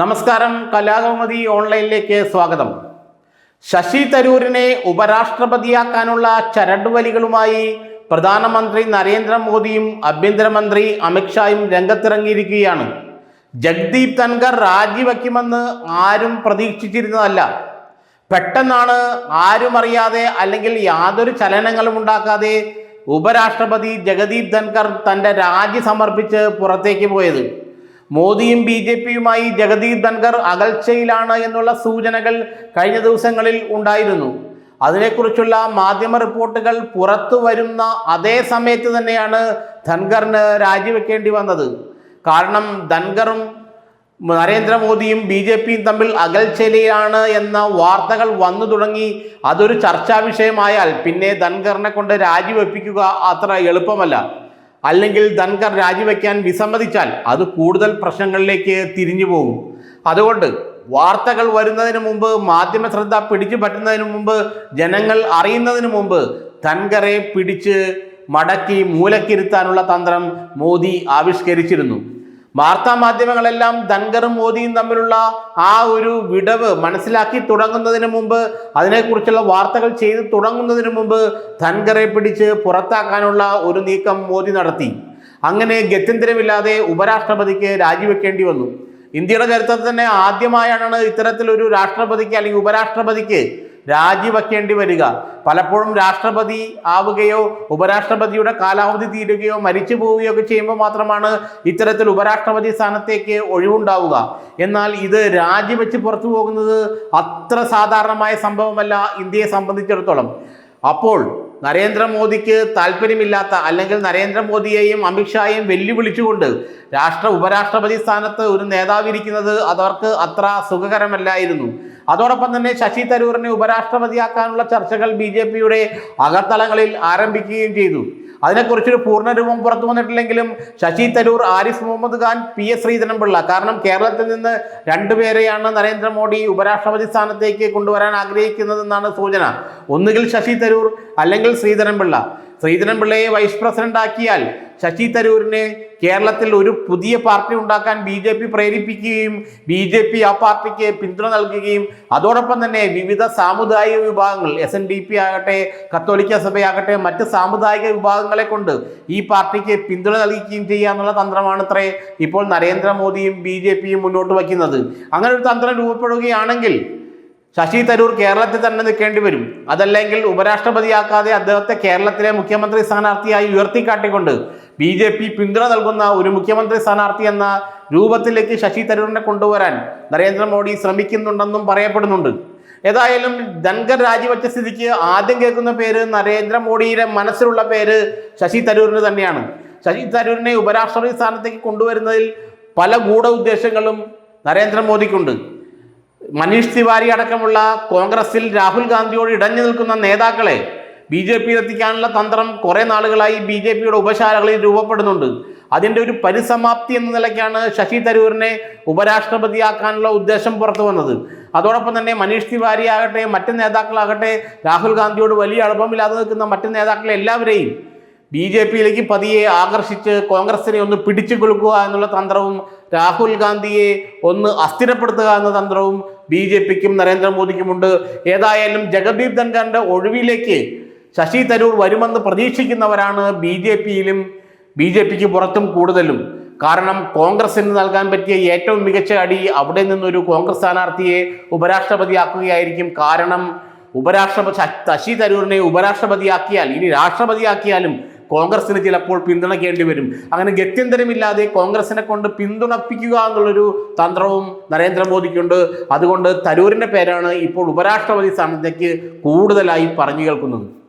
നമസ്കാരം കലാകൗമതി ഓൺലൈനിലേക്ക് സ്വാഗതം. ശശി തരൂരിനെ ഉപരാഷ്ട്രപതിയാക്കാനുള്ള ചരടുവലികളുമായി പ്രധാനമന്ത്രി നരേന്ദ്രമോദിയും ആഭ്യന്തരമന്ത്രി അമിത്ഷായും രംഗത്തിറങ്ങിയിരിക്കുകയാണ്. ജഗ്ദീപ് തൻഗർ രാജിവെക്കുമെന്ന് ആരും പ്രതീക്ഷിച്ചിരുന്നതല്ല. പെട്ടെന്നാണ് ആരും അറിയാതെ അല്ലെങ്കിൽ യാതൊരു ചലനങ്ങളും ഉണ്ടാക്കാതെ ഉപരാഷ്ട്രപതി ജഗദീപ് ധൻഖർ തന്റെ രാജി സമർപ്പിച്ച് പുറത്തേക്ക് പോയത്. മോദിയും ബി ജെ പിയുമായി ജഗദീപ് ധൻഖർ അകൽച്ചയിലാണ് എന്നുള്ള സൂചനകൾ കഴിഞ്ഞ ദിവസങ്ങളിൽ ഉണ്ടായിരുന്നു. അതിനെക്കുറിച്ചുള്ള മാധ്യമ റിപ്പോർട്ടുകൾ പുറത്തു വരുന്ന അതേ സമയത്ത് തന്നെയാണ് ധൻഖറിന് രാജിവെക്കേണ്ടി വന്നത്. കാരണം ധൻഖറും നരേന്ദ്രമോദിയും ബി ജെ പിയും തമ്മിൽ അകൽച്ചയിലാണ് എന്ന വാർത്തകൾ വന്നു തുടങ്ങി. അതൊരു ചർച്ചാ വിഷയമായാൽ പിന്നെ ധൻഖറിനെ കൊണ്ട് രാജിവെപ്പിക്കുക അത്ര എളുപ്പമല്ല. അല്ലെങ്കിൽ ധൻഖർ രാജിവെക്കാൻ വിസമ്മതിച്ചാൽ അത് കൂടുതൽ പ്രശ്നങ്ങളിലേക്ക് തിരിഞ്ഞു പോകും. അതുകൊണ്ട് വാർത്തകൾ വരുന്നതിന് മുമ്പ് മാധ്യമ ശ്രദ്ധ പിടിച്ചു പറ്റുന്നതിന് മുമ്പ് ജനങ്ങൾ അറിയുന്നതിന് മുമ്പ് ധൻഖറെ പിടിച്ച് മടക്കി മൂലക്കിരുത്താനുള്ള തന്ത്രം മോദി ആവിഷ്കരിച്ചിരുന്നു. വാർത്താ മാധ്യമങ്ങളെല്ലാം ധൻഖറും മോദിയും തമ്മിലുള്ള ആ ഒരു വിടവ് മനസ്സിലാക്കി തുടങ്ങുന്നതിന് മുമ്പ് അതിനെക്കുറിച്ചുള്ള വാർത്തകൾ ചെയ്ത് തുടങ്ങുന്നതിന് മുമ്പ് ധൻഖറെ പിടിച്ച് പുറത്താക്കാനുള്ള ഒരു നീക്കം മോദി നടത്തി. അങ്ങനെ ഗത്യന്തരമില്ലാതെ ഉപരാഷ്ട്രപതിക്ക് രാജിവെക്കേണ്ടി വന്നു. ഇന്ത്യയുടെ ചരിത്രത്തിൽ തന്നെ ആദ്യമായാണ് ഇത്തരത്തിലൊരു രാഷ്ട്രപതിക്ക് അല്ലെങ്കിൽ ഉപരാഷ്ട്രപതിക്ക് രാജിവെക്കേണ്ടി വരിക. പലപ്പോഴും രാഷ്ട്രപതി ആവുകയോ ഉപരാഷ്ട്രപതിയുടെ കാലാവധി തീരുകയോ മരിച്ചു പോവുകയോ ഒക്കെ ചെയ്യുമ്പോൾ മാത്രമാണ് ഇത്തരത്തിൽ ഉപരാഷ്ട്രപതി സ്ഥാനത്തേക്ക് ഒഴിവുണ്ടാവുക. എന്നാൽ ഇത് രാജിവെച്ച് പുറത്തു പോകുന്നത് അത്ര സാധാരണമായ സംഭവമല്ല ഇന്ത്യയെ സംബന്ധിച്ചിടത്തോളം. അപ്പോൾ നരേന്ദ്രമോദിക്ക് താല്പര്യമില്ലാത്ത അല്ലെങ്കിൽ നരേന്ദ്രമോദിയെയും അമിത്ഷായെയും വെല്ലുവിളിച്ചുകൊണ്ട് രാഷ്ട്ര ഉപരാഷ്ട്രപതി സ്ഥാനത്ത് ഒരു നേതാവ് ഇരിക്കുന്നത് അതവർക്ക് അത്ര സുഖകരമല്ലായിരുന്നു. അതോടൊപ്പം തന്നെ ശശി തരൂറിനെ ഉപരാഷ്ട്രപതിയാക്കാനുള്ള ചർച്ചകൾ ബി ജെ പിയുടെ അകത്തളങ്ങളിൽ ആരംഭിക്കുകയും ചെയ്തു. അതിനെക്കുറിച്ചൊരു പൂർണരൂപം പുറത്തു വന്നിട്ടില്ലെങ്കിലും ശശി തരൂർ ആരിഫ് മുഹമ്മദ് ഖാൻ പി എസ് ശ്രീധരൻപിള്ള. കാരണം കേരളത്തിൽ നിന്ന് രണ്ടുപേരെയാണ് നരേന്ദ്രമോദി ഉപരാഷ്ട്രപതി സ്ഥാനത്തേക്ക് കൊണ്ടുവരാൻ ആഗ്രഹിക്കുന്നതെന്നാണ് സൂചന. ഒന്നുകിൽ ശശി തരൂർ അല്ലെങ്കിൽ ശ്രീധരൻപിള്ള. ശ്രീധരൻപിള്ളയെ വൈസ് പ്രസിഡന്റ് ആക്കിയാൽ ശശി തരൂരിനെ കേരളത്തിൽ ഒരു പുതിയ പാർട്ടി ഉണ്ടാക്കാൻ ബി ജെ പി പ്രേരിപ്പിക്കുകയും ബി ജെ പി ആ പാർട്ടിക്ക് പിന്തുണ നൽകുകയും അതോടൊപ്പം തന്നെ വിവിധ സാമുദായിക വിഭാഗങ്ങൾ എസ് എൻ ഡി പി ആകട്ടെ കത്തോലിക്ക സഭയാകട്ടെ മറ്റ് സാമുദായിക വിഭാഗങ്ങളെ കൊണ്ട് ഈ പാർട്ടിക്ക് പിന്തുണ നൽകുകയും ചെയ്യുക എന്നുള്ള തന്ത്രമാണ് ഇത്രേ ഇപ്പോൾ നരേന്ദ്രമോദിയും ബി ജെ പിയും മുന്നോട്ട് വയ്ക്കുന്നത്. അങ്ങനെ ഒരു തന്ത്രം രൂപപ്പെടുകയാണെങ്കിൽ ശശി തരൂർ കേരളത്തിൽ തന്നെ നിൽക്കേണ്ടി വരും. അതല്ലെങ്കിൽ ഉപരാഷ്ട്രപതിയാക്കാതെ അദ്ദേഹത്തെ കേരളത്തിലെ മുഖ്യമന്ത്രി സ്ഥാനാർത്ഥിയായി ഉയർത്തിക്കാട്ടിക്കൊണ്ട് ബി ജെ പി പിന്തുണ നൽകുന്ന ഒരു മുഖ്യമന്ത്രി സ്ഥാനാർത്ഥി എന്ന രൂപത്തിലേക്ക് ശശി തരൂരിനെ കൊണ്ടുവരാൻ നരേന്ദ്രമോദി ശ്രമിക്കുന്നുണ്ടെന്നും പറയപ്പെടുന്നുണ്ട്. ഏതായാലും ധൻഖർ രാജിവെച്ച സ്ഥിതിക്ക് ആദ്യം കേൾക്കുന്ന പേര് നരേന്ദ്രമോദിയുടെ മനസ്സിലുള്ള പേര് ശശി തരൂരിന് തന്നെയാണ്. ശശി തരൂരിനെ ഉപരാഷ്ട്രപതി സ്ഥാനത്തേക്ക് കൊണ്ടുവരുന്നതിൽ പല ഗൂഢ ഉദ്ദേശങ്ങളും നരേന്ദ്രമോദിക്കുണ്ട്. മനീഷ് തിവാരി അടക്കമുള്ള കോൺഗ്രസിൽ രാഹുൽ ഗാന്ധിയോട് ഇടഞ്ഞു നിൽക്കുന്ന നേതാക്കളെ ബി ജെ പിയിൽ എത്തിക്കാനുള്ള തന്ത്രം കുറേ നാളുകളായി ബി ജെ പിയുടെ ഉപശാലകളിൽ രൂപപ്പെടുന്നുണ്ട്. അതിന്റെ ഒരു പരിസമാപ്തി എന്ന നിലയ്ക്കാണ് ശശി തരൂരിനെ ഉപരാഷ്ട്രപതിയാക്കാനുള്ള ഉദ്ദേശം പുറത്തു വന്നത്. അതോടൊപ്പം തന്നെ മനീഷ് തിവാരി ആകട്ടെ മറ്റ് നേതാക്കളാകട്ടെ രാഹുൽ ഗാന്ധിയോട് വലിയ അടുപ്പമില്ലാതെ നിൽക്കുന്ന മറ്റ് നേതാക്കളെ എല്ലാവരെയും ബി ജെ പിയിലേക്ക് പതിയെ ആകർഷിച്ച് കോൺഗ്രസിനെ ഒന്ന് പിടിച്ചു കൊടുക്കുക എന്നുള്ള തന്ത്രവും രാഹുൽ ഗാന്ധിയെ ഒന്ന് അസ്ഥിരപ്പെടുത്തുക എന്ന തന്ത്രവും ബി ജെ പിക്കും നരേന്ദ്രമോദിക്കുമുണ്ട് ഏതായാലും ജഗദീപ് ധൻഖാന്റെ ഒഴിവിലേക്ക് ശശി തരൂർ വരുമെന്ന് പ്രതീക്ഷിക്കുന്നവരാണ് ബി ജെ പിയിലും ബി ജെ പിക്ക് പുറത്തും കൂടുതലും. കാരണം കോൺഗ്രസിന് നൽകാൻ പറ്റിയ ഏറ്റവും മികച്ച അടി അവിടെ നിന്നൊരു കോൺഗ്രസ് സ്ഥാനാർത്ഥിയെ ഉപരാഷ്ട്രപതിയാക്കുകയായിരിക്കും കാരണം ഉപരാഷ്ട്രപതി ശശി തരൂരിനെ ഉപരാഷ്ട്രപതിയാക്കിയാൽ ഇനി രാഷ്ട്രപതിയാക്കിയാലും കോൺഗ്രസിന് ചിലപ്പോൾ പിന്തുണയ്ക്കേണ്ടി വരും. അങ്ങനെ ഗത്യന്തരമില്ലാതെ കോൺഗ്രസിനെ കൊണ്ട് പിന്തുണപ്പിക്കുക എന്നുള്ളൊരു തന്ത്രവും നരേന്ദ്രമോദിക്കുണ്ട്. അതുകൊണ്ട് തരൂരിന്റെ പേരാണ് ഇപ്പോൾ ഉപരാഷ്ട്രപതി സ്ഥാനത്തേക്ക് കൂടുതലായി പറഞ്ഞു കേൾക്കുന്നത്.